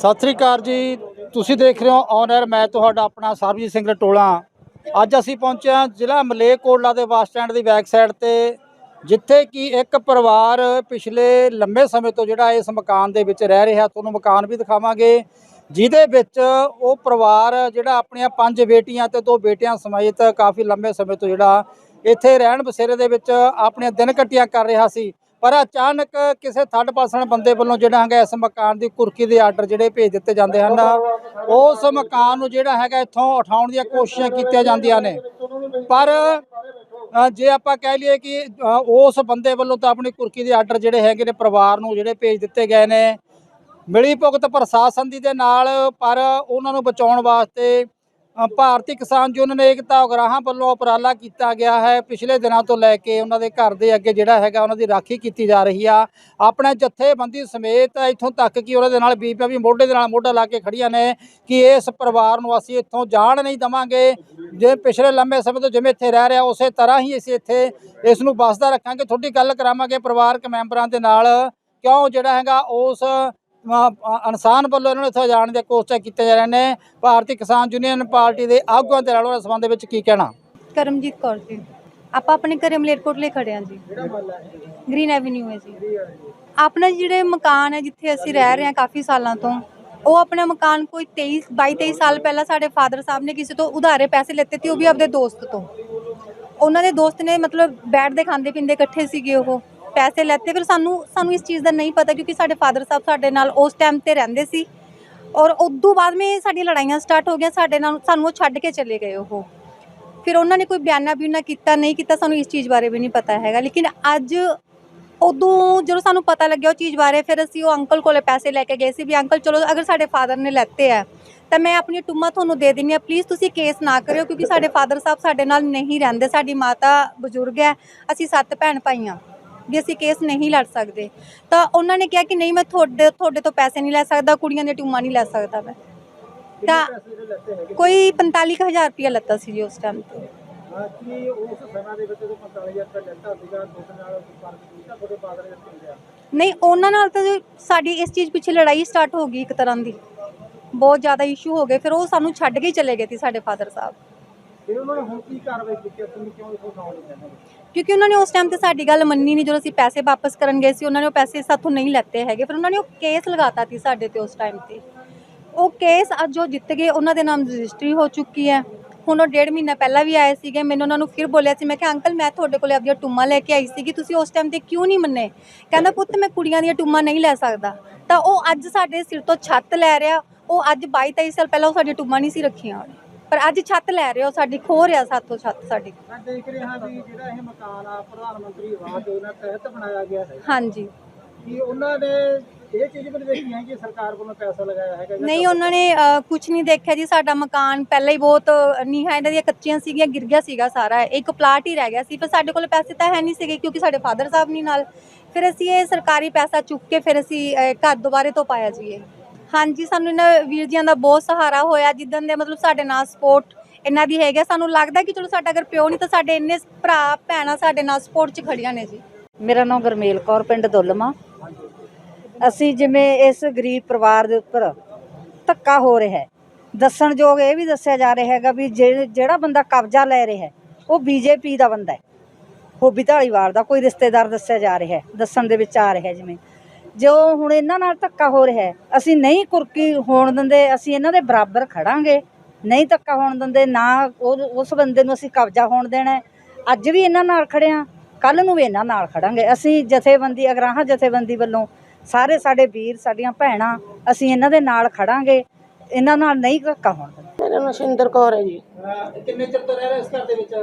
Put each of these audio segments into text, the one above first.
ਸਤਿ ਸ੍ਰੀ ਅਕਾਲ ਜੀ। ਤੁਸੀਂ ਦੇਖ ਰਹੇ ਹੋ ਔਨ 에ਅਰ ਮੈਂ ਤੁਹਾਡਾ ਆਪਣਾ ਸਰਬਜੀਤ ਸਿੰਘ ਰਟੋਲਾ। ਅੱਜ ਅਸੀਂ ਪਹੁੰਚੇ ਹਾਂ ਜ਼ਿਲ੍ਹਾ ਮਲੇਰਕੋਟਲਾ ਦੇ ਬੱਸ ਸਟੈਂਡ ਦੀ ਬੈਕ ਸਾਈਡ ਤੇ, ਜਿੱਥੇ ਕਿ ਇੱਕ ਪਰਿਵਾਰ ਪਿਛਲੇ ਲੰਬੇ ਸਮੇਂ ਤੋਂ ਜਿਹੜਾ ਇਸ ਮਕਾਨ ਦੇ ਵਿੱਚ ਰਹਿ ਰਿਹਾ, ਤੁਹਾਨੂੰ ਮਕਾਨ ਵੀ ਦਿਖਾਵਾਂਗੇ। ਜਿਹਦੇ ਵਿੱਚ ਉਹ ਪਰਿਵਾਰ ਜਿਹੜਾ ਆਪਣੀਆਂ ਪੰਜ ਬੇਟੀਆਂ ਤੇ ਦੋ ਬੇਟਿਆਂ ਸਮੇਤ ਕਾਫੀ ਲੰਬੇ ਸਮੇਂ ਤੋਂ ਜਿਹੜਾ ਇੱਥੇ ਰਹਿਣ ਬਸੇਰੇ ਦੇ ਵਿੱਚ ਆਪਣੀਆਂ ਦਿਨ ਕੱਟੀਆਂ ਕਰ ਰਿਹਾ ਸੀ। ਪਰ ਅਚਾਨਕ ਕਿਸੇ ਥਰਡ ਪਰਸਨ ਬੰਦੇ ਵੱਲੋਂ ਜਿਹੜਾ ਹੈਗਾ ਇਸ ਮਕਾਨ ਦੀ ਕੁਰਕੀ ਦੇ ਆਰਡਰ ਜਿਹੜੇ ਭੇਜ ਦਿੱਤੇ ਜਾਂਦੇ ਹਨ, ਉਸ ਮਕਾਨ ਨੂੰ ਜਿਹੜਾ ਹੈਗਾ ਇੱਥੋਂ ਉਠਾਉਣ ਦੀਆਂ ਕੋਸ਼ਿਸ਼ਾਂ ਕੀਤੀਆਂ ਜਾਂਦੀਆਂ ਨੇ। ਪਰ ਜੇ ਆਪਾਂ ਕਹਿ ਲਈਏ ਕਿ ਉਸ ਬੰਦੇ ਵੱਲੋਂ ਤਾਂ ਆਪਣੀ ਕੁਰਕੀ ਦੇ ਆਰਡਰ ਜਿਹੜੇ ਹੈਗੇ ਨੇ ਪਰਿਵਾਰ ਨੂੰ ਜਿਹੜੇ ਭੇਜ ਦਿੱਤੇ ਗਏ ਨੇ। ਮਿਲੀ ਭੁਗਤ ਪ੍ਰਸ਼ਾਸਨ ਦੀ ਦੇ ਨਾਲ, ਪਰ ਉਹਨਾਂ ਨੂੰ ਬਚਾਉਣ ਵਾਸਤੇ ਭਾਰਤੀ ਕਿਸਾਨ ਯੂਨੀਅਨ ਏਕਤਾ ਉਗਰਾਹਾਂ ਵੱਲੋਂ ਉਪਰਾਲਾ ਕੀਤਾ ਗਿਆ ਹੈ। ਪਿਛਲੇ ਦਿਨਾਂ ਤੋਂ ਲੈ ਕੇ ਉਹਨਾਂ ਦੇ ਘਰ ਦੇ ਅੱਗੇ ਜਿਹੜਾ ਹੈਗਾ ਉਹਨਾਂ ਦੀ ਰਾਖੀ ਕੀਤੀ ਜਾ ਰਹੀ ਆ। ਆਪਣੇ ਜਥੇਬੰਦੀ ਸਮੇਤ ਇੱਥੋਂ ਤੱਕ ਕਿ ਉਹਨਾਂ ਦੇ ਨਾਲ ਬੀਬੀਆਂ ਵੀ ਮੋਢੇ ਦੇ ਨਾਲ ਮੋਢਾ ਲਾ ਕੇ ਖੜੀਆਂ ਨੇ ਕਿ ਇਸ ਪਰਿਵਾਰ ਨੂੰ ਅਸੀਂ ਇੱਥੋਂ ਜਾਣ ਨਹੀਂ ਦਵਾਂਗੇ। ਜੇ ਪਿਛਲੇ ਲੰਬੇ ਸਮੇਂ ਤੋਂ ਜਿਵੇਂ ਇੱਥੇ ਰਹਿ ਰਿਹਾ, ਉਸੇ ਤਰ੍ਹਾਂ ਹੀ ਅਸੀਂ ਇੱਥੇ ਇਸ ਨੂੰ ਬਸਦਾ ਰੱਖਾਂਗੇ। ਤੁਹਾਡੀ ਗੱਲ ਕਰਾਵਾਂਗੇ ਪਰਿਵਾਰਕ ਮੈਂਬਰਾਂ ਦੇ ਨਾਲ। ਕਿਉਂ ਜਿਹੜਾ ਹੈਗਾ ਉਸ ਇਨਸਾਨ ਵੱਲੋਂ ਇਹਨਾਂ ਨੂੰ ਇੱਥੇ ਜਾਣ ਦੀਆਂ ਕੋਸ਼ਿਸ਼ਾਂ ਕੀਤੀਆਂ ਜਾ ਰਹੀਆਂ ਨੇ। ਭਾਰਤੀ ਕਿਸਾਨ ਯੂਨੀਅਨ ਪਾਰਟੀ ਦੇ ਆਗੂਆਂ ਦੇ ਨਾਲ ਉਹਨਾਂ ਵਿੱਚ ਕੀ ਕਹਿਣਾ? ਕਰਮਜੀਤ ਕੌਰ ਜੀ, ਆਪਾਂ ਆਪਣੇ ਘਰੇ ਮਲੇਰਕੋਟਲੇ ਖੜੇ ਹਾਂ ਜੀ। ਗ੍ਰੀਨ ਐਵਨਿਊ ਹੈ ਜੀ। ਆਪਣਾ ਜਿਹੜੇ ਮਕਾਨ ਹੈ ਜਿੱਥੇ ਅਸੀਂ ਰਹਿ ਰਹੇ ਹਾਂ ਕਾਫੀ ਸਾਲਾਂ ਤੋਂ, ਉਹ ਆਪਣਾ ਮਕਾਨ ਕੋਈ 23 22 23 ਸਾਲ ਪਹਿਲਾਂ ਸਾਡੇ ਫਾਦਰ ਸਾਹਿਬ ਨੇ ਕਿਸੇ ਤੋਂ ਉਧਾਰੇ ਪੈਸੇ ਲੈਤੇ ਤੇ ਉਹ ਵੀ ਆਪਦੇ ਦੋਸਤ ਤੋਂ। ਉਹਨਾਂ ਦੇ ਦੋਸਤ ਨੇ ਮਤਲਬ ਬੈਠਦੇ ਖਾਂਦੇ ਪੀਂਦੇ ਇਕੱਠੇ ਸੀਗੇ ਉਹ। ਪੈਸੇ ਲੈਤੇ, ਫਿਰ ਸਾਨੂੰ ਸਾਨੂੰ ਇਸ ਚੀਜ਼ ਦਾ ਨਹੀਂ ਪਤਾ ਕਿਉਂਕਿ ਸਾਡੇ ਫਾਦਰ ਸਾਹਿਬ ਸਾਡੇ ਨਾਲ ਉਸ ਟਾਈਮ ਤੇ ਰਹਿੰਦੇ ਸੀ। ਔਰ ਉਦੋਂ ਬਾਅਦ ਵਿੱਚ ਸਾਡੀਆਂ ਲੜਾਈਆਂ ਸਟਾਰਟ ਹੋ ਗਈਆਂ, ਸਾਡੇ ਨਾਲ ਸਾਨੂੰ ਉਹ ਛੱਡ ਕੇ ਚਲੇ ਗਏ ਉਹ। ਫਿਰ ਉਹਨਾਂ ਨੇ ਕੋਈ ਬਿਆਨਾ ਬਿਊਨਾ ਕੀਤਾ, ਨਹੀਂ ਕੀਤਾ, ਸਾਨੂੰ ਇਸ ਚੀਜ਼ ਬਾਰੇ ਵੀ ਨਹੀਂ ਪਤਾ ਹੈਗਾ। ਲੇਕਿਨ ਅੱਜ ਉਦੋਂ ਜਦੋਂ ਸਾਨੂੰ ਪਤਾ ਲੱਗਿਆ ਉਹ ਚੀਜ਼ ਬਾਰੇ, ਫਿਰ ਅਸੀਂ ਉਹ ਅੰਕਲ ਕੋਲੇ ਪੈਸੇ ਲੈ ਕੇ ਗਏ ਸੀ ਵੀ ਅੰਕਲ ਚਲੋ ਅਗਰ ਸਾਡੇ ਫਾਦਰ ਨੇ ਲੈਤੇ ਆ, ਤਾਂ ਮੈਂ ਆਪਣੀ ਟੁੰਮਾ ਤੁਹਾਨੂੰ ਦੇ ਦਿੰਨੀ ਆ। ਪਲੀਜ਼ ਤੁਸੀਂ ਕੇਸ ਨਾ ਕਰਿਓ ਕਿਉਂਕਿ ਸਾਡੇ ਫਾਦਰ ਸਾਹਿਬ ਸਾਡੇ ਨਾਲ ਨਹੀਂ ਰਹਿੰਦੇ, ਸਾਡੀ ਮਾਤਾ ਬਜ਼ੁਰਗ ਹੈ, ਅਸੀਂ ਸੱਤ ਭੈਣ ਭਾਈਆਂ। ਵੀ ਅਸੀਂ ਕੇਸ ਨਹੀਂ ਲੜ ਸਕਦੇ। ਤਾਂ ਉਹਨਾਂ ਨੇ ਕਿਹਾ ਕਿ ਨਹੀਂ ਮੈਂ ਤੁਹਾਡੇ ਤੁਹਾਡੇ ਤੋਂ ਪੈਸੇ ਨਹੀਂ ਲੈ ਸਕਦਾ ਕੁੜੀਆਂ ਦੀਆਂ ਟੁੰਮਾਂ ਨਹੀਂ ਲੈ ਸਕਦਾ ਮੈਂ। ਤਾਂ ਕੋਈ 45000 ਰੁਪਇਆ ਲੱਤਾ ਸੀ ਜੀ ਉਸ ਟਾਈਮ ਤੇ। ਕੀ ਉਸ ਸਮੇਂ ਦੇ ਵਿੱਚ 45000 ਰੁਪਏ ਲੈਂਦਾ ਸੀਗਾ ਤੁਹਾਡੇ ਨਾਲ ਫ਼ਰਕ ਕੀਤਾ ਤੁਹਾਡੇ ਫਾਦਰ ਨੇ ਸਮਝਿਆ ਨਹੀਂ ਉਹਨਾਂ ਨਾਲ ਤਾਂ ਸਾਡੀ ਇਸ ਚੀਜ਼ ਪਿੱਛੇ ਲੜਾਈ ਸਟਾਰਟ ਹੋ ਗਈ ਇੱਕ ਤਰ੍ਹਾਂ ਦੀ। ਬਹੁਤ ਜ਼ਿਆਦਾ ਇਸ਼ੂ ਹੋ ਗਏ ਫਿਰ ਉਹ ਸਾਨੂੰ ਛੱਡ ਕੇ ਚਲੇ ਗਏ ਸੀ ਸਾਡੇ ਫਾਦਰ ਸਾਹਿਬ। ਫਿਰ ਉਹਨਾਂ ਨੇ ਹੁਣ ਕੀ ਕਾਰਵਾਈ ਕੀਤੀ ਤੁਸੀਂ ਕਿਉਂ ਇਸ ਨੂੰ ਕਿਉਂਕਿ ਉਹਨਾਂ ਨੇ ਉਸ ਟਾਈਮ ਤੇ ਸਾਡੀ ਗੱਲ ਮੰਨੀ ਨਹੀਂ। ਜਦੋਂ ਅਸੀਂ ਪੈਸੇ ਵਾਪਸ ਕਰਨ ਗਏ ਸੀ, ਉਹਨਾਂ ਨੇ ਉਹ ਪੈਸੇ ਸਾਥੋਂ ਨਹੀਂ ਲੈਤੇ ਹੈਗੇ। ਫਿਰ ਉਹਨਾਂ ਨੇ ਉਹ ਕੇਸ ਲਗਾਤਾ ਸੀ ਸਾਡੇ ਤੇ ਉਸ ਟਾਈਮ ਤੇ। ਉਹ ਕੇਸ ਅੱਜ ਉਹ ਜਿੱਤ ਗਏ, ਉਹਨਾਂ ਦੇ ਨਾਮ ਰਜਿਸਟਰੀ ਹੋ ਚੁੱਕੀ ਹੈ। ਹੁਣ ਉਹ ਡੇਢ ਮਹੀਨਾ ਪਹਿਲਾਂ ਵੀ ਆਏ ਸੀਗੇ। ਮੈਨੂੰ ਉਹਨਾਂ ਨੂੰ ਫਿਰ ਬੋਲਿਆ ਸੀ, ਮੈਂ ਕਿਹਾ, ਅੰਕਲ, ਮੈਂ ਤੁਹਾਡੇ ਕੋਲੇ ਆਪਣੀਆਂ ਟੁੰਮਾਂ ਲੈ ਕੇ ਆਈ ਸੀਗੀ। ਤੁਸੀਂ ਉਸ ਟਾਈਮ ਤੇ ਕਿਉਂ ਨਹੀਂ ਮੰਨੇ? ਕਹਿੰਦਾ, ਪੁੱਤ, ਮੈਂ ਕੁੜੀਆਂ ਦੀਆਂ ਟੁੰਮਾਂ ਨਹੀਂ ਲੈ ਸਕਦਾ। ਤਾਂ ਉਹ ਅੱਜ ਸਾਡੇ ਸਿਰ ਤੋਂ ਛੱਤ ਲੈ ਰਿਹਾ। ਉਹ ਅੱਜ 22 23 ਸਾਲ ਪਹਿਲਾਂ ਉਹ ਸਾਡੀ ਟੁੰਮਾਂ ਨਹੀਂ ਸੀ ਰੱਖੀਆਂ। ਉਹਨੇ ਪਰ ਅੱਜ ਛੱਤ ਲੈ ਰਿਹਾ ਉਹ ਸਾਡੀ ਖੋ ਰਿਹਾ ਸਾਥੋਂ ਛੱਤ ਸਾਡੀ। ਮੈਂ ਦੇਖ ਰਿਹਾ ਵੀ ਜਿਹੜਾ ਇਹ ਮਕਾਨ ਆ ਪ੍ਰਧਾਨ ਮੰਤਰੀ ਆਵਾਸ ਯੋਜਨਾ ਤਹਿਤ ਬਣਾਇਆ ਗਿਆ ਹੈ। ਹਾਂਜੀ। ਕਿ ਉਹਨਾਂ ਨੇ ਇਹ ਚੀਜ਼ ਵੀ ਦੇਖੀ ਹੈ ਕਿ ਸਰਕਾਰ ਵੱਲੋਂ ਪੈਸਾ ਲਗਾਇਆ ਹੈਗਾ ਨਹੀਂ ਉਹਨਾਂ ਨੇ ਕੁਝ ਨਹੀਂ ਦੇਖਿਆ ਜੀ ਸਾਡਾ ਮਕਾਨ ਪਹਿਲਾਂ ਹੀ ਬਹੁਤ ਨੀਹਾਂ ਇਹਨਾਂ ਦੀਆਂ ਕੱਚੀਆਂ ਸੀਗੀਆਂ ਗਿਰ ਗਿਆ ਸੀਗਾ ਸਾਰਾ। ਇੱਕ ਪਲਾਟ ਹੀ ਰਹਿ ਗਿਆ ਸੀ ਪਰ ਸਾਡੇ ਕੋਲ ਪੈਸੇ ਤਾਂ ਹੈ ਨਹੀਂ ਸੀਗੇ ਕਿਉਂਕਿ ਸਾਡੇ ਫਾਦਰ ਸਾਹਿਬ ਨਹੀਂ ਨਾਲ। ਫਿਰ ਅਸੀਂ ਇਹ ਸਰਕਾਰੀ ਪੈਸਾ ਚੁੱਕ ਕੇ ਫਿਰ ਅਸੀਂ ਘਰ ਦੁਬਾਰੇ ਤੋਂ ਪਾਇਆ ਜੀ ਇਹ। ਹਾਂਜੀ, ਸਾਨੂੰ ਇਹਨਾਂ ਵੀਰ ਜੀਆਂ ਦਾ ਬਹੁਤ ਸਹਾਰਾ ਹੋਇਆ ਜਿੱਦਨ ਦੇ ਮਤਲਬ ਸਾਡੇ ਨਾਲ ਸਪੋਰਟ ਇਹਨਾਂ ਦੀ ਹੈਗਾ ਸਾਨੂੰ ਲੱਗਦਾ ਕਿ ਚਲੋ ਸਾਡਾ ਅਗਰ ਪਿਓ ਨਹੀਂ ਤਾਂ ਸਾਡੇ ਇੰਨੇ ਭਰਾ, ਭੈਣਾਂ ਸਾਡੇ ਨਾਲ ਸਪੋਰਟ 'ਚ ਖੜੀਆਂ ਨੇ ਜੀ। ਮੇਰਾ ਨਾਮ ਗਰਮੇਲ ਕੌਰ, ਪਿੰਡ ਦੁੱਲਮਾ। ਅਸੀਂ ਜਿਵੇਂ ਇਸ ਗਰੀਬ ਪਰਿਵਾਰ ਦੇ ਉੱਪਰ ਧੱਕਾ ਹੋ ਰਿਹਾ ਹੈ ਦੱਸਣਯੋਗ ਇਹ ਵੀ ਦੱਸਿਆ ਜਾ ਰਿਹਾ ਹੈਗਾ ਵੀ ਜਿਹੜੇ- ਜਿਹੜਾ ਬੰਦਾ ਕਬਜ਼ਾ ਲੈ ਰਿਹਾ ਹੈ, ਉਹ ਬੀਜੇਪੀ ਦਾ ਬੰਦਾ ਹੈ। ਹੋਬੀ ਢਾਲੀਵਾਲ ਦਾ ਕੋਈ ਰਿਸ਼ਤੇਦਾਰ ਦੱਸਿਆ ਜਾ ਰਿਹਾ ਹੈ, ਦੱਸਣ ਦੇ ਵਿੱਚ ਆ ਰਿਹਾ ਜਿਵੇਂ। ਜੋ ਹੁਣ ਇਹਨਾਂ ਨਾਲ ਧੱਕਾ ਹੋ ਰਿਹਾ ਹੈ ਅਸੀਂ ਨਹੀਂ ਕੁਰਕੀ ਹੋਣ ਦਿੰਦੇ ਅਸੀਂ ਇਹਨਾਂ ਦੇ ਬਰਾਬਰ ਖੜਾਂਗੇ। ਨਹੀਂ ਧੱਕਾ ਹੋਣ ਦਿੰਦੇ ਨਾ ਉਹ ਉਸ ਬੰਦੇ ਨੂੰ ਅਸੀਂ ਕਬਜ਼ਾ ਹੋਣ ਦੇਣਾ। ਅੱਜ ਵੀ ਇਹਨਾਂ ਨਾਲ ਖੜੇ ਹਾਂ ਕੱਲ ਨੂੰ ਵੀ ਇਹਨਾਂ ਨਾਲ ਖੜਾਂਗੇ। ਅਸੀਂ ਜਥੇਬੰਦੀ ਅਗਰਾਹਾਂ ਜਥੇਬੰਦੀ ਵੱਲੋਂ ਸਾਰੇ ਸਾਡੇ ਵੀਰ ਸਾਡੀਆਂ ਭੈਣਾਂ ਅਸੀਂ ਇਹਨਾਂ ਦੇ ਨਾਲ ਖੜਾਂਗੇ। ਇਹਨਾਂ ਨਾਲ ਨਹੀਂ ਧੱਕਾ ਹੋਣ ਦਿੰਦੇ। ਮੇਰਾ ਨਾਮ ਸ਼ਿੰਦਰ ਕੌਰ ਹੈ ਜੀ। ਕਿੰਨੇ ਚਿਰ ਤੋਂ ਰਹਿ ਰਹੇ ਇਸ ਘਰ ਦੇ ਵਿੱਚ?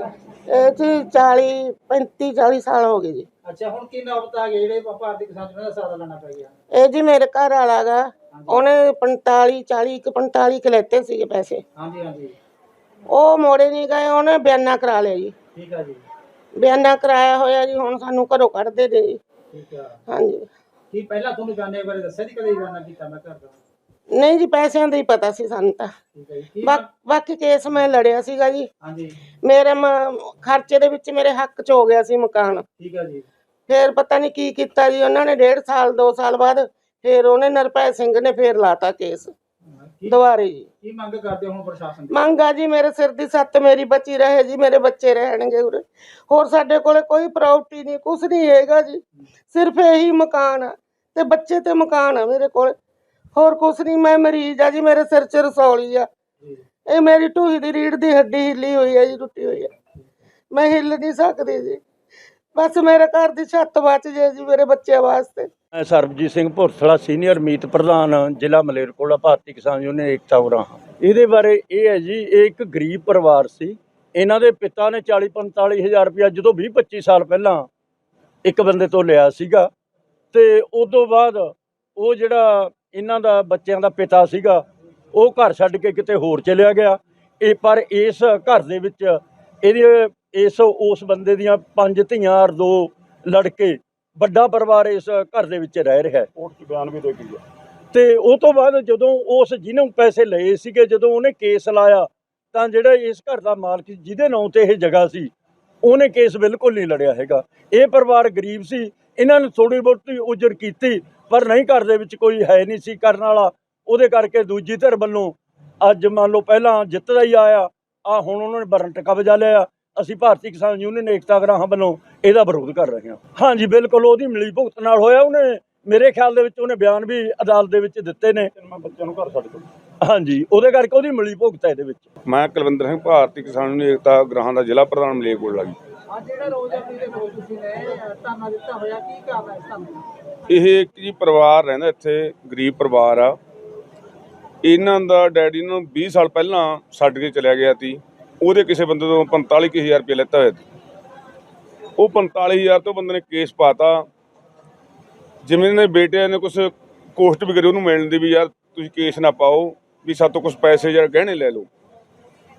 ਇਹ ਜੀ 40 35 40 ਸਾਲ ਹੋ ਗਏ ਜੀ। ਅੱਛਾ ਹੁਣ ਕੀ ਨੌਬਤ ਆ ਗਈ ਜਿਹੜੇ ਭਾਰਤੀ ਕਿਸਾਨ ਯੂਨੀਅਨ ਦਾ ਸਾਥ ਲੈਣਾ ਪੈ ਗਿਆ? ਇਹ ਜੀ ਮੇਰੇ ਘਰ ਵਾਲਾ ਗਾ। ਉਹਨੇ 45 40 ਕੁ 45 ਕੁ ਲੈਤੇ ਸੀਗੇ ਪੈਸੇ। ਹਾਂਜੀ ਹਾਂਜੀ। ਉਹ ਮੋੜੇ ਨਹੀਂ ਗਏ ਉਹਨੇ ਬਿਆਨਾ ਕਰਾ ਲਿਆ ਜੀ। ਠੀਕ ਆ ਜੀ। ਬਿਆਨਾ ਕਰਾਇਆ ਹੋਇਆ ਜੀ ਹੁਣ ਸਾਨੂੰ ਘਰੋਂ ਕੱਢਦੇ ਦੇ ਜੀ। ਠੀਕ ਆ। ਹਾਂਜੀ। ਕੀ ਪਹਿਲਾਂ ਤੁਹਾਨੂੰ ਜਾਣਨੇ ਬਾਰੇ ਦੱਸਿਆ ਨਹੀਂ ਕਦੇ ਜਾਣਾ ਕੀਤਾ ਮੈਂ ਘਰ ਦਾ? ਨਹੀਂ ਜੀ ਪੈਸਿਆਂ ਦਾ ਹੀ ਪਤਾ ਸੀ ਸਾਨੂੰ ਤਾਂ। ਠੀਕ ਹੈ ਜੀ। ਕੀ ਬਾ- ਬਾਕੀ ਕੇਸ ਮੈਂ ਲੜਿਆ ਸੀਗਾ ਜੀ। ਹਾਂਜੀ। ਮੇਰੇ ਮ- ਖਰਚੇ ਦੇ ਵਿੱਚ ਮੇਰੇ ਹੱਕ 'ਚ ਹੋ ਗਿਆ ਸੀ ਮਕਾਨ। ਠੀਕ ਆ ਜੀ। ਫਿਰ ਪਤਾ ਨਹੀਂ ਕੀ ਕੀਤਾ ਜੀ ਉਹਨਾਂ ਨੇ ਡੇਢ ਸਾਲ 2 ਸਾਲ ਬਾਅਦ ਫਿਰ ਉਹਨੇ ਨਰਪੈ ਸਿੰਘ ਨੇ ਫੇਰ ਲਾਤਾ ਕੇਸ। ਦੁਬਾਰੇ ਜੀ। ਕੀ ਮੰਗ ਕਰਦੇ ਹੁਣ ਪ੍ਰਸ਼ਾਸਨ ਤੋਂ? ਮੰਗਾ ਜੀ ਮੇਰੇ ਸਿਰ ਦੀ ਸੱਤ ਮੇਰੀ ਬੱਚੀ ਰਹੇ ਜੀ ਮੇਰੇ ਬੱਚੇ ਰਹਿਣਗੇ ਉਰੇ। ਹੋਰ ਸਾਡੇ ਕੋਲੇ ਕੋਈ ਪ੍ਰਾਪਰਟੀ ਨਹੀਂ ਕੁਝ ਨਹੀਂ ਹੈਗਾ ਜੀ। ਸਿਰਫ ਇਹੀ ਮਕਾਨ ਆ ਤੇ ਬੱਚੇ ਤੇ ਮਕਾਨ ਆ ਮੇਰੇ ਕੋਲ। ਹੋਰ ਕੁਝ ਨਹੀਂ ਮੈਂ ਮਰੀਜ਼ ਆ ਜੀ ਮੇਰੇ ਸਿਰ 'ਚ ਰਸੌਲੀ ਆ। ਇਹ ਮੇਰੀ ਢੂਹੀ ਦੀ ਰੀੜ ਦੀ ਹੱਡੀ ਹਿੱਲੀ ਹੋਈ ਆ ਜੀ ਟੁੱਟੀ ਹੋਈ ਆ। ਮੈਂ ਹਿੱਲ ਨਹੀਂ ਸਕਦੀ ਜੀ। ਬਸ ਮੇਰੇ ਘਰ ਦੀ ਛੱਤ ਬਚ ਜੇ ਜੀ ਮੇਰੇ ਬੱਚਿਆਂ ਵਾਸਤੇ। ਮੈਂ ਸਰਬਜੀਤ ਸਿੰਘ ਭੁਰਥਲਾ ਸੀਨੀਅਰ ਮੀਤ ਪ੍ਰਧਾਨ, ਜ਼ਿਲ੍ਹਾ ਮਲੇਰਕੋਟਲਾ ਭਾਰਤੀ ਕਿਸਾਨ ਯੂਨੀਅਨ ਏਕਤਾ ਉਰਾਂ। ਇਹਦੇ ਬਾਰੇ ਇਹ ਹੈ ਜੀ, ਇਹ ਇੱਕ ਗਰੀਬ ਪਰਿਵਾਰ ਸੀ। ਇਹਨਾਂ ਦੇ ਪਿਤਾ ਨੇ 40 45 ਹਜ਼ਾਰ ਰੁਪਇਆ ਜਦੋਂ 20 25 ਸਾਲ ਪਹਿਲਾਂ ਇੱਕ ਬੰਦੇ ਤੋਂ ਲਿਆ ਸੀਗਾ। ਤੇ ਉਸ ਤੋਂ ਬਾਅਦ ਉਹ ਜਿਹੜਾ ਇਹਨਾਂ ਦਾ ਬੱਚਿਆਂ ਦਾ ਪਿਤਾ ਸੀਗਾ, ਉਹ ਘਰ ਛੱਡ ਕੇ ਕਿਤੇ ਹੋਰ ਚਲਿਆ ਗਿਆ। ਇਹ ਪਰ ਇਸ ਘਰ ਦੇ ਵਿੱਚ ਇਹਦੇ ਇਸ ਉਸ ਬੰਦੇ ਦੀਆਂ ਪੰਜ ਧੀਆਂ ਔਰ ਦੋ ਲੜਕੇ ਵੱਡਾ ਪਰਿਵਾਰ ਇਸ ਘਰ ਦੇ ਵਿੱਚ ਰਹਿ ਰਿਹਾ ਹੈ। ਕੋਰਟ 'ਚ ਬਿਆਨ ਵੀ ਦੇ ਗਈ ਹੈ। ਤੇ ਉਹ ਤੋਂ ਬਾਅਦ ਜਦੋਂ ਉਸ ਜਿਹਨੂੰ ਪੈਸੇ ਲਏ ਸੀਗੇ ਜਦੋਂ ਉਹਨੇ ਕੇਸ ਲਾਇਆ ਤਾਂ ਜਿਹੜਾ ਇਸ ਘਰ ਦਾ ਮਾਲਕ ਜਿਹਦੇ ਨਾਂ ਤੇ ਇਹ ਜਗ੍ਹਾ ਸੀ ਉਹਨੇ ਕੇਸ ਬਿਲਕੁਲ ਨਹੀਂ ਲੜਿਆ ਹੈਗਾ। ਇਹ ਪਰਿਵਾਰ ਗਰੀਬ ਸੀ ਇਹਨਾਂ ਨੇ ਥੋੜੀ ਬਹੁਤੀ ਉਜਰ ਕੀਤੀ ਪਰ ਨਹੀਂ ਘਰ ਦੇ ਵਿੱਚ ਕੋਈ ਹੈ ਨਹੀਂ ਸੀ ਕਰਨ ਵਾਲਾ। ਉਹਦੇ ਕਰਕੇ ਦੂਜੀ ਧਿਰ ਵੱਲੋਂ ਅੱਜ ਮੰਨ ਲਓ ਪਹਿਲਾਂ ਜਿੱਤਦਾ ਹੀ ਆਇਆ ਆ ਹੁਣ ਉਹਨਾਂ ਨੇ ਬਰੰਟ ਕਬਜ਼ਾ ਲਿਆ। ਅਸੀਂ ਭਾਰਤੀ ਕਿਸਾਨ ਯੂਨੀਅਨ ਏਕਤਾ ਗਰਾਹਾਂ ਵੱਲੋਂ ਇਹਦਾ ਵਿਰੋਧ ਕਰ ਰਹੇ ਹਾਂ। ਹਾਂਜੀ ਬਿਲਕੁਲ ਉਹਦੀ ਮਿਲੀ ਭੁਗਤ ਨਾਲ ਹੋਇਆ ਉਹਨੇ ਮੇਰੇ ਖਿਆਲ ਦੇ ਵਿੱਚ ਉਹਨੇ ਬਿਆਨ ਵੀ ਅਦਾਲਤ ਦੇ ਵਿੱਚ ਦਿੱਤੇ ਨੇ। ਮੈਂ ਬੱਚਿਆਂ ਨੂੰ ਘਰ ਛੱਡ ਦਿੱਤਾ ਹਾਂਜੀ ਉਹਦੇ ਕਰਕੇ ਉਹਦੀ ਮਿਲੀ ਭੁਗਤ ਹੈ ਇਹਦੇ ਵਿੱਚ। ਮੈਂ ਕੁਲਵਿੰਦਰ ਸਿੰਘ ਭਾਰਤੀ ਕਿਸਾਨ ਯੂਨੀਅਨ ਏਕਤਾ ਗ੍ਰਾਹਾਂ ਦਾ ਜ਼ਿਲ੍ਹਾ ਪ੍ਰਧਾਨ ਮਲੇਰਕੋਟਲਾ ਜੀ। ਅੱਜ ਜਿਹੜਾ ਰੋਜ਼ ਆਪਣੀ ਦੇ ਕੋਲ ਤੁਸੀਂ ਨੇ ਧਰਨਾ ਦਿੱਤਾ ਹੋਇਆ ਕੀ ਕਾਰਨ ਹੈ ਇਸ ਧਰਨੇ ਦਾ? ਇਹ ਇੱਕ ਜੀ ਪਰਿਵਾਰ ਰਹਿੰਦਾ ਇੱਥੇ ਗਰੀਬ ਪਰਿਵਾਰ ਆ। ਇਹਨਾਂ ਦਾ ਡੈਡੀ ਨੂੰ 20 ਸਾਲ ਪਹਿਲਾਂ ਛੱਡ ਕੇ ਚਲਿਆ ਗਿਆ ਸੀ। ਉਹਦੇ ਕਿਸੇ ਬੰਦੇ ਤੋਂ 45000 ਰੁਪਏ ਲੈਤਾ ਹੋਇਆ ਸੀ। ਉਹ 45000 ਤੋਂ ਬੰਦੇ ਨੇ ਕੇਸ ਪਾਤਾ। ਜਿਵੇਂ ਨੇ ਬੇਟੇ ਨੇ ਕੁਝ ਕੋਸ਼ਟ ਵੀ ਕਰੀ, ਉਹਨੂੰ ਮਿਲਣ ਦੀ ਵੀ ਯਾਰ ਤੁਸੀਂ ਕੇਸ ਨਾ ਪਾਓ ਵੀ ਸਾਤੋਂ ਕੁਝ ਪੈਸੇ ਜਾਂ ਗਹਿਣੇ ਲੈ ਲਓ।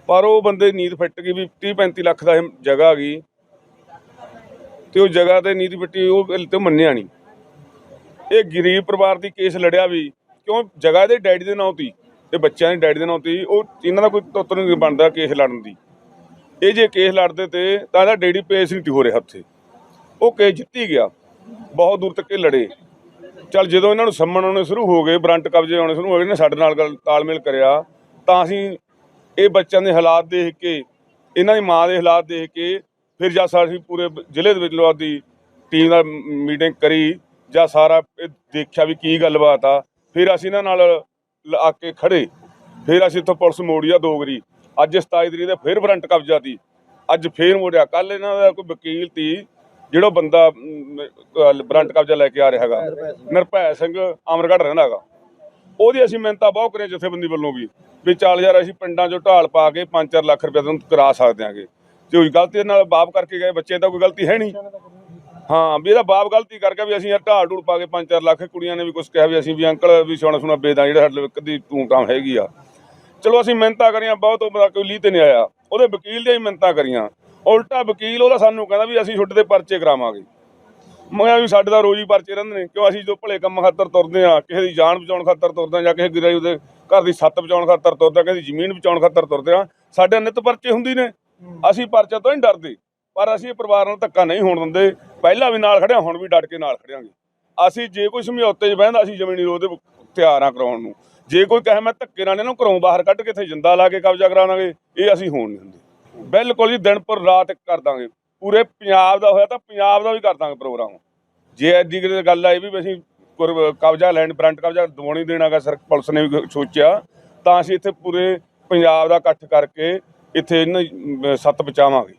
ਪਰ ਉਹ ਬੰਦੇ ਨੀਂਦ ਫਿੱਟ ਗਈ ਵੀ 30 35 ਲੱਖ ਦਾ ਇਹ ਜਗ੍ਹਾ ਗਈ। ਤੇ ਉਹ ਜਗ੍ਹਾ ਤੇ ਨੀਂਦ ਫਿੱਟੀ, ਉਹ ਤੇ ਮੰਨਿਆ ਨਹੀਂ। ਇਹ ਗਰੀਬ ਪਰਿਵਾਰ ਦੀ ਕੇਸ ਲੜਿਆ ਵੀ, ਕਿਉਂ? ਜਗ੍ਹਾ ਦੇ ਡੈਡੀ ਦੇ ਨਾਂ ਤੀ ਤੇ ਬੱਚਿਆਂ ਦੀ ਡੈਡੀ ਦੇ ਨਾਂ ਤੀ ਉਹ ਇਹਨਾਂ ਦਾ ਕੋਈ ਤੁੱਤ ਨਹੀਂ ਬਣਦਾ ਕੇਸ ਲੜਨ ਦੀ। ਇਹ ਜੇ ਕੇਸ ਲੜਦੇ ਤੇ ਤਾਂ ਇਹਦਾ ਡੈਡੀ ਪੇਸ਼ ਨਹੀਂ ਹੋ ਰਿਹਾ ਉੱਥੇ। ਉਹ ਕੇਸ ਜਿੱਤੀ ਗਿਆ, ਬਹੁਤ ਦੂਰ ਤੱਕ ਇਹ ਲੜੇ। ਚਲ ਜਦੋਂ ਇਹਨਾਂ ਨੂੰ ਸੰਮਣ ਆਉਣੇ ਸ਼ੁਰੂ ਹੋ ਗਏ, ਬਰੰਟ ਕਬਜ਼ੇ ਆਉਣੇ ਸ਼ੁਰੂ ਹੋ ਗਏ ਨੇ ਸਾਡੇ ਨਾਲ ਗੱਲ ਤਾਲਮੇਲ ਕਰਿਆ, ਤਾਂ ਅਸੀਂ ਇਹ ਬੱਚਿਆਂ ਦੇ ਹਾਲਾਤ ਦੇਖ ਕੇ, ਇਹਨਾਂ ਦੀ ਮਾਂ ਦੇ ਹਾਲਾਤ ਦੇਖ ਕੇ ਫਿਰ ਜਦ ਅਸੀਂ ਪੂਰੇ ਜ਼ਿਲ੍ਹੇ ਦੇ ਵਿੱਚ ਲਵਾ ਦੀ ਟੀਮ ਨਾਲ ਮੀਟਿੰਗ ਕਰੀ, ਜਾਂ ਸਾਰਾ ਇਹ ਦੇਖਿਆ ਵੀ ਕੀ ਗੱਲਬਾਤ ਆ। ਫਿਰ ਅਸੀਂ ਇਹਨਾਂ ਨਾਲ ਆ ਕੇ ਖੜੇ। ਫਿਰ ਅਸੀਂ ਇੱਥੋਂ ਪੁਲਿਸ ਮੋੜੀਆ ਦੋ ਵਾਰੀ ਅੱਜ 27 ਤਰੀਕ ਦੇ ਫਿਰ ਵਾਰੰਟ ਕਬਜ਼ਾ ਤੀ ਅੱਜ ਫੇਰ ਮੋੜਿਆ। ਕੱਲ ਇਹਨਾਂ ਦਾ ਕੋਈ ਵਕੀਲ ਤੀ ਜਿਹੜਾ ਬੰਦਾ ਵਾਰੰਟ ਕਬਜ਼ਾ ਲੈ ਕੇ ਆ ਰਿਹਾ ਹੈਗਾ। ਨਿਰਭੈ ਸਿੰਘ। ਅਮਰਗੜ੍ਹ ਰਹਿੰਦਾ ਹੈਗਾ। ਉਹਦੀ ਅਸੀਂ ਮਿਹਨਤਾਂ ਬਹੁਤ ਕਰੀਆਂ ਜਥੇਬੰਦੀ ਵੱਲੋਂ ਵੀ। ਵੀ ਚੱਲ ਯਾਰ ਅਸੀਂ ਪਿੰਡਾਂ 'ਚੋਂ ਢਾਲ ਪਾ ਕੇ 5-4 ਲੱਖ ਰੁਪਏ ਤੁਹਾਨੂੰ ਕਰਾ ਸਕਦੇ ਆਂਗੇ। ਜੇ ਕੋਈ ਗਲਤੀ ਨਾਲ ਬਾਪ ਕਰਕੇ ਗਏ ਬੱਚੇ ਤਾਂ ਕੋਈ ਗਲਤੀ ਹੈ ਨਹੀਂ। ਹਾਂ, ਵੀ ਇਹਦਾ ਬਾਪ ਗਲਤੀ ਕਰਕੇ ਵੀ ਅਸੀਂ ਯਾਰ ਢਾਲ ਢੂਲ ਪਾ ਕੇ 5-4 ਲੱਖ ਕੁੜੀਆਂ ਨੇ ਵੀ ਕੁਝ ਕਿਹਾ ਵੀ ਅਸੀਂ ਵੀ ਅੰਕਲ ਵੀ ਸੋਨਾ ਸੁਣਾ ਬੇਦਾਂ ਜਿਹੜਾ ਸਾਡੇ ਲਈ ਕਦੀ ਤੂੰ ਤਾਂ ਹੈਗੀ ਆ। ਚਲੋ ਅਸੀਂ ਮਿਹਨਤਾਂ ਕਰੀਆਂ, ਬਹੁਤ ਉਹਦਾ ਕੋਈ ਲੀਹ ਤੇ ਨਹੀਂ ਆਇਆ। ਉਹਦੇ ਵਕੀਲ ਦੀਆਂ ਹੀ ਮਿਹਨਤਾਂ ਕਰੀਆਂ। ਉਲਟਾ ਵਕੀਲ ਉਹਦਾ ਸਾਨੂੰ ਕਹਿੰਦਾ ਵੀ ਅਸੀਂ ਛੁੱਟ ਦੇ ਪਰਚੇ ਕਰਾਵਾਂਗੇ। ਮੈਂ ਵੀ ਸਾਡੇ ਦਾ ਰੋਜ਼ ਹੀ ਪਰਚੇ ਰਹਿੰਦੇ ਨੇ। ਕਿਉਂ ਅਸੀਂ ਜੋ ਭਲੇ ਕੰਮ ਖਾਤਰ ਤੁਰਦੇ ਆ ਕਿਸੇ ਦੀ ਜਾਨ ਬਚਾਉਣ ਖਾਤਰ ਤੁਰਦੇ ਆ ਜਾਂ ਕਿਸੇ ਗਿਰੇ ਦੇ ਘਰ ਦੀ ਛੱਤ ਬਚਾਉਣ ਖਾਤਰ ਤੁਰਦੇ ਆ ਕਿਸੇ ਦੀ ਜ਼ਮੀਨ ਬਚਾਉਣ ਖਾਤਰ ਤੁਰਦੇ ਆ ਸਾਡੇ ਨਿਤ ਪਰਚੇ ਹੁੰਦੀ ਨੇ। ਅਸੀਂ ਪਰਚੇ ਤੋਂ ਹੀ ਡਰਦੇ, ਪਰ ਅਸੀਂ ਇਹ ਪਰਿਵਾਰ ਨਾਲ ਧੱਕਾ ਨਹੀਂ ਹੋਣ ਦਿੰਦੇ। ਪਹਿਲਾਂ ਵੀ ਨਾਲ ਖੜਿਆ, ਹੁਣ ਵੀ ਡਟ ਕੇ ਨਾਲ ਖੜਿਆਂਗੇ। ਅਸੀਂ ਜੇ ਕੋਈ ਸਮਝੌਤੇ 'ਚ ਬਹਿੰਦਾ, ਅਸੀਂ ਜ਼ਮੀਨੀ ਰੋਹ ਦੇ ਤਿਆਰ ਆ ਕਰਾਉਣ ਨੂੰ। ਜੇ ਕੋਈ ਕਹੇ ਮੈਂ ਧੱਕੇ ਨਾਲ ਇਹਨੂੰ ਘਰੋਂ ਬਾਹਰ ਕੱਢ ਕੇ ਇੱਥੇ ਜਿੰਦਾ ਲਾ ਕੇ ਕਬਜ਼ਾ ਕਰਾਵਾਂਗੇ ਇਹ ਅਸੀਂ ਹੋਣ ਨਹੀਂ ਦਿੰਦੇ। ਬਿਲਕੁਲ ਜੀ, ਦਿਨ ਪਰ ਰਾਤ ਕਰ ਦਾਂਗੇ। ਪੂਰੇ ਪੰਜਾਬ ਦਾ ਹੋਇਆ ਤਾਂ ਪੰਜਾਬ ਦਾ ਵੀ ਕਰ ਦਾਂਗੇ ਪ੍ਰੋਗਰਾਮ। ਜੇ ਐਡੀ ਕਿਤੇ ਗੱਲ ਆਈ ਵੀ ਅਸੀਂ ਕਬਜ਼ਾ ਲੈਣ ਬਰੰਟ ਕਬਜ਼ਾ ਦਵਾਉਣੀ ਦੇਣਾਗਾ, ਸਰ, ਪੁਲਿਸ ਨੇ ਵੀ ਸੋਚਿਆ, ਤਾਂ ਅਸੀਂ ਇੱਥੇ ਪੂਰੇ ਪੰਜਾਬ ਦਾ ਇਕੱਠ ਕਰਕੇ ਇੱਥੇ ਇਹਨਾਂ ਸੱਤ ਬਚਾਵਾਂਗੇ